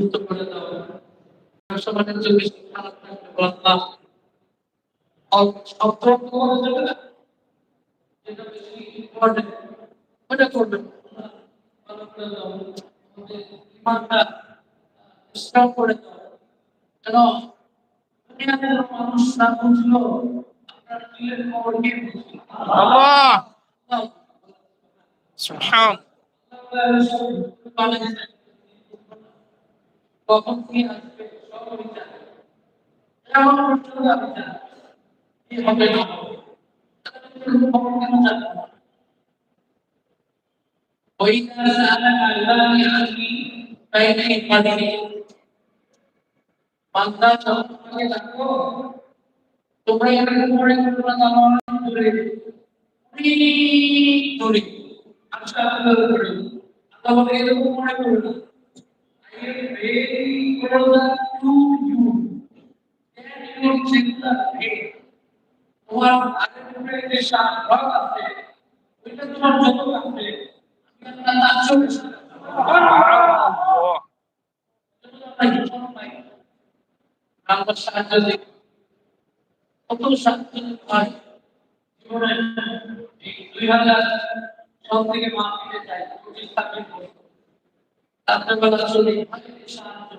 সুস্থ করে দাও। ব্যবসা বাণিজ্য বেশি খারাপ থাকলে করা যাবে না যেটা বেশি ইম্পর্টেন্ট ওটা করে দাও। দুনিয়াতে মানুষ না বুঝলো আপনার দিলের খবর কে বুঝলো? আল্লাহ! আল্লাহ। সুবহান। কখন কি আসবে সব আমি জানি এমন পর্যন্ত আমি জানি কি হবে না হবে খবর কেন জানবো না? وإذا سألك عبادي عني فإني قريب বান্দা যখন তোমাকে ডাকো তোমরা এখানে পড়ে তোমরা জানো দূরে অনেক দূরে আচ্ছা আল্লাহ দূরে আল্লাহ বলে এরকম মনে করো না I am very closer to you than your singular head. তোমার আগের উপরে যে সাত আছে ওইটা তোমার যত আছে আমি আল্লাহ তার আল্লাহ আমরা সাহায্য কত সাহায্য হয় সব থেকে বছর রাত্রেবেলা চলে অনেক সাহায্য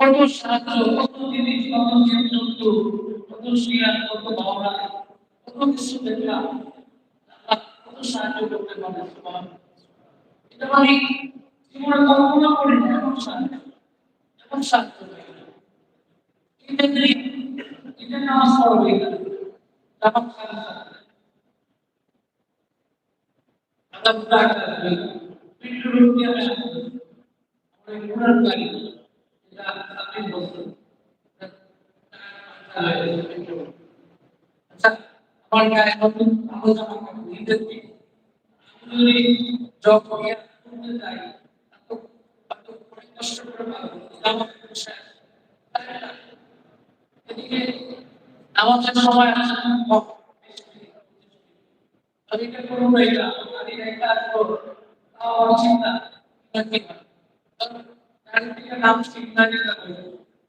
কত সাহায্য কত জিনিস কত জীবজন্তু কত শিয়ার কত ভাবনা কত কিছু দেখলাম আল্লাহ কত সাহায্য করতে পারে সুবহানাল্লাহ। এটা আমি জীবনে কল্পনা করি না এমন সাহায্য এমন সাহায্য হয়ে গেল। ঈদের দিন ঈদের নামাজ পড়বে আমার গায়ে নতুন ভালো জামা কাপড় ঈদের দিন যদি জব করিয়া করতে যাই কষ্ট করে পাবো জামা কাপড়? এদিকে আমাদের সময় আছে আমি এটা করব এটা আমি এটা আসব তাও আমার চিন্তা এটা কি হয়? কারণ গাড়ি থেকে নাম চিন্তা নিতে হবে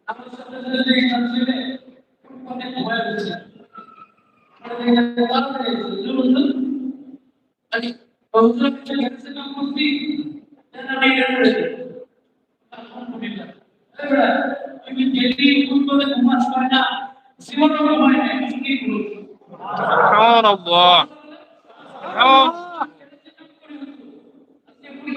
আমার সাথে সাথে যে এখান ছেলে অনেক ভয় হচ্ছে আমাদের এখানে তাড়াতাড়ি এসেছে, বুঝলেন তো? মানে বহুজন কিছু গেছে না করছি যেন আমি এটা করে দিই। আলহামদুলিল্লাহ এই বেটা, তুমি ডেলি ঘুম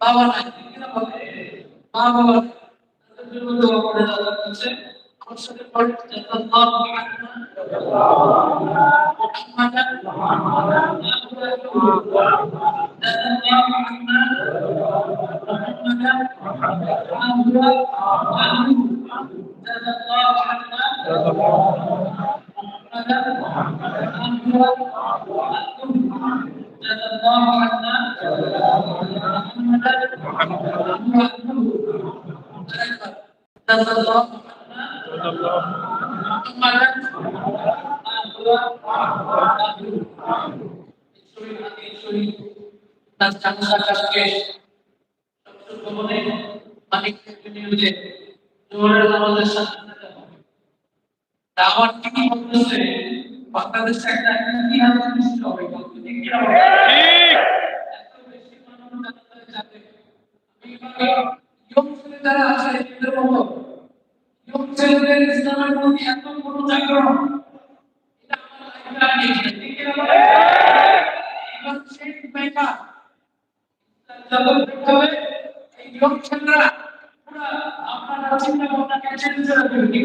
বাবা নাই? মা বাবা তাদের জন্য দোয়া করে আল্লাহর কাছে। সাথে পড়েন, জাযাল্লাহু আন্না মুহাম্মাদান তার চাঙ্গা কাজকে ভবনে মানিক নিউজে জোহরের নামাজের সাথে সাথে হবে। তা আমার কি বলতেছে বাংলাদেশে একটা ইতিহাস সৃষ্টি হবে ঠিক কি যারা আছে এদের মতো ইয়ং ছেলেদের ইসলামের প্রতি এত বড় জাগরণ এটা আমার লাইফে আমি দেখি নাই। ঠিক কি না বলেন? এবার সেই মেয়েটা যখন দেখতে হবে এই ইয়ং ছেলেরা পুরা আপনার চিন্তা ভাবনাকে চেঞ্জ করে দেবে ঠিক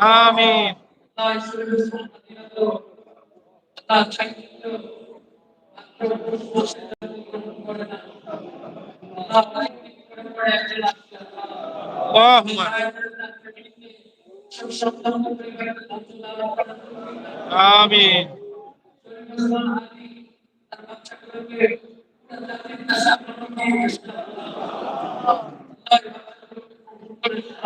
آمين اللهم آمين آمين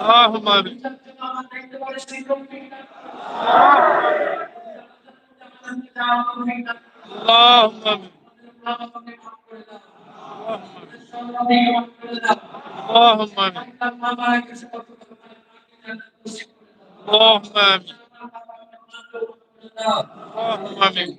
اللهم آمين اللهم آمين اللهم آمين اللهم آمين اللهم آمين